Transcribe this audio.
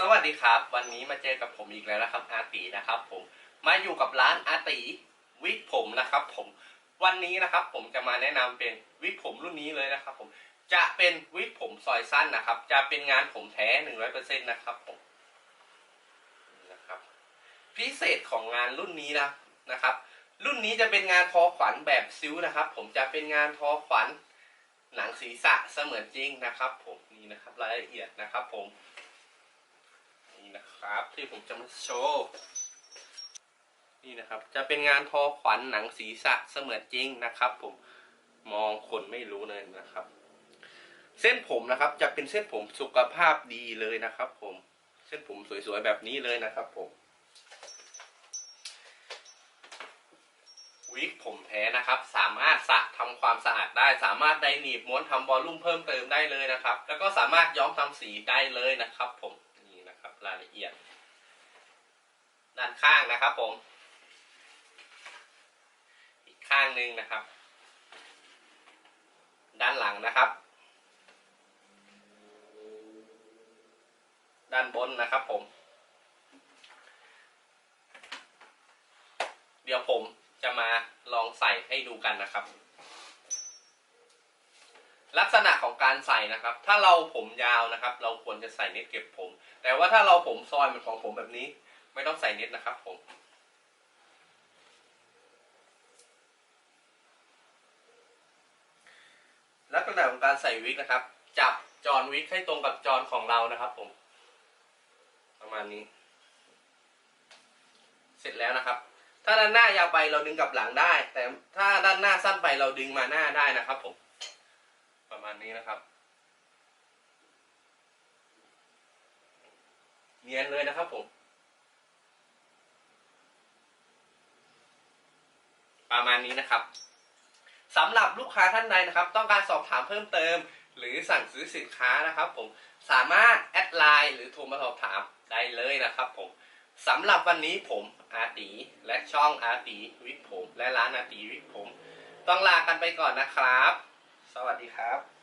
สวัสดีครับ วันนี้มาเจอกับผมอีกแล้วนะครับ อาตีนะครับ ผมมาอยู่กับร้านอาตีวิกผมนะครับ ผมวันนี้นะครับ ผมจะมาแนะนำเป็นวิกผมรุ่นนี้เลยนะครับ ผมจะเป็นวิกผมซอยสั้นนะครับ จะเป็นงานผมแท้หนึ่งร้อยเปอร์เซ็นต์นะครับผมนะครับ พิเศษของงานรุ่นนี้นะนะครับ รุ่นนี้จะเป็นงานทอขวัญแบบซิ้วนะครับ ผมจะเป็นงานทอขวัญหนังศีรษะเสมือนจริงนะครับ ผมนี่นะครับรายละเอียดนะครับ ผม ครับ ที่ผมจะมาโชว์ นี่นะครับ จะเป็นงานทอขวัญหนังศีรษะเสมือนจริงนะครับ ผมมองคนไม่รู้เลยนะครับ เส้นผมนะครับ จะเป็นเส้นผมสุขภาพดีเลยนะครับ ผมเส้นผมสวยๆแบบนี้เลยนะครับ ผมวิกผมแท้นะครับ สามารถสระทำความสะอาดได้ สามารถไดหนีบม้วนทำบอลลุ่มเพิ่มเติมได้เลยนะครับ แล้วก็สามารถย้อมทำสีได้เลยนะครับ ผม รายละเอียด ด้านข้างนะครับผม อีกข้างหนึ่งนะครับ ด้านหลังนะครับ ด้านบนนะครับผม เดี๋ยวผมจะมาลองใส่ให้ดูกันนะครับ ลักษณะของการใส่นะครับ ถ้าเราผมยาวนะครับ เราควรจะใส่เน็ตเก็บผม แต่ว่าถ้าเราผมซอยเหมือนของผมแบบนี้ ไม่ต้องใส่เน็ตนะครับผม ลักษณะของการใส่วิกนะครับ จับจอนวิกให้ตรงกับจอนของเรานะครับผม ประมาณนี้ เสร็จแล้วนะครับ ถ้าด้านหน้ายาวไปเราดึงกลับหลังได้ แต่ถ้าด้านหน้าสั้นไปเราดึงมาหน้าได้นะครับผม ประมาณนี้นะครับ เนียนเลยนะครับผม ประมาณนี้นะครับสำหรับลูกค้าท่านใดนะครับ ต้องการสอบถามเพิ่มเติม หรือสั่งซื้อสินค้านะครับผมสามารถแอดไลน์หรือโทรมาสอบถามได้เลยนะครับผมสำหรับวันนี้ผมอาตีและช่องอาตีวิกผม และร้านอาตีวิกผม ต้องลากันไปก่อนนะครับ สวัสดีครับ